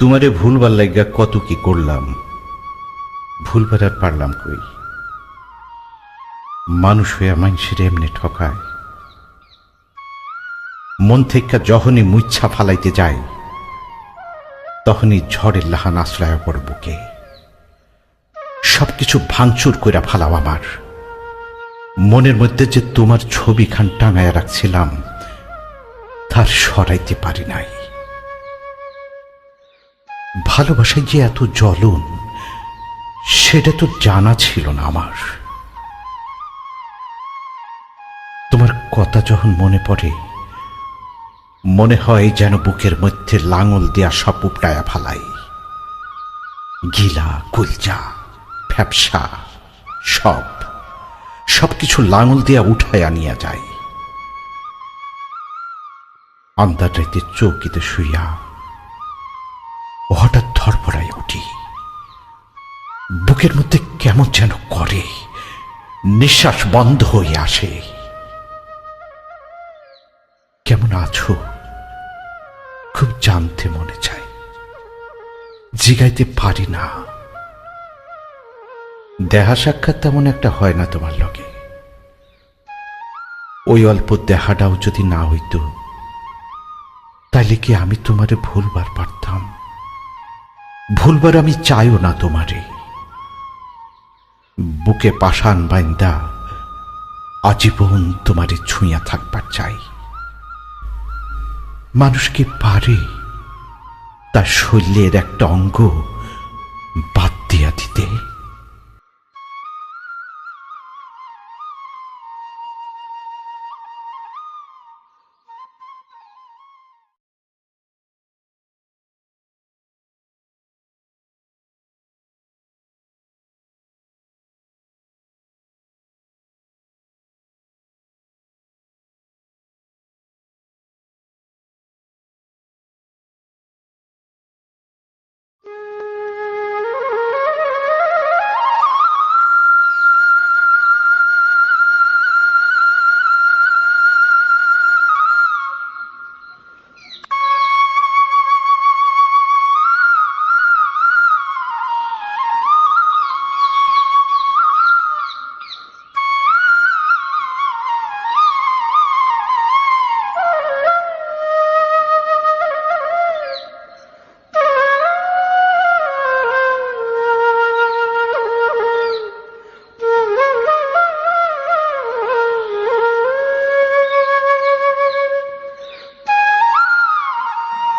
তোমারে ভুলবার লাগিয়া কত কি করলাম, ভুলবার আর পারলাম কই? মানুষ হইয়া মানুষের এমনি ঠকায়। মন থেকে যখনই মুচ্ছা ফালাইতে যায় তখনই ঝড়ের লাহান আশ্রয় পড় বুকে। সবকিছু ভাঙচুর কইরা ফালাও আমার। মনের মধ্যে যে তোমার ছবি খান টাঙায় রাখছিলাম, তার সরাইতে পারি নাই। ভালোবাসায় যে এত জ্বলন, সেটা তো জানা ছিল না আমার। তোমার কথা যখন মনে পড়ে, মনে হয় যেন বুকের মধ্যে লাঙল দেয়া সব উপটায়া ফালাই। গিলা, কুলচা, ফ্যাপসা, সব, সবকিছু লাঙল দিয়া উঠায় আনিয়া যায়। আন্দার রাইতে চৌকিতে শুইয়া বুকের মধ্যে কেমন যেন করে। নিঃশ্বাস বন্ধ হয়ে আসে। কেমন আছো? খুব জানতে মনে চায়। জিগাইতে পারি না। দেহা সাক্ষাৎ তেমন একটা হয় না তোমার লগে। ওই অল্প দেহাটাও যদি না হইতো, তাইলে কি আমি তোমারে ভুলবার পারতাম? ভুলবার আমি চাইও না তোমারে। বুকে পাষাণ বাইন্দা, আজীবন তোমারে ছুঁয়া থাকবার চাই। মানুষ কি পারে? তার শরীরের একটা অঙ্গ বাদ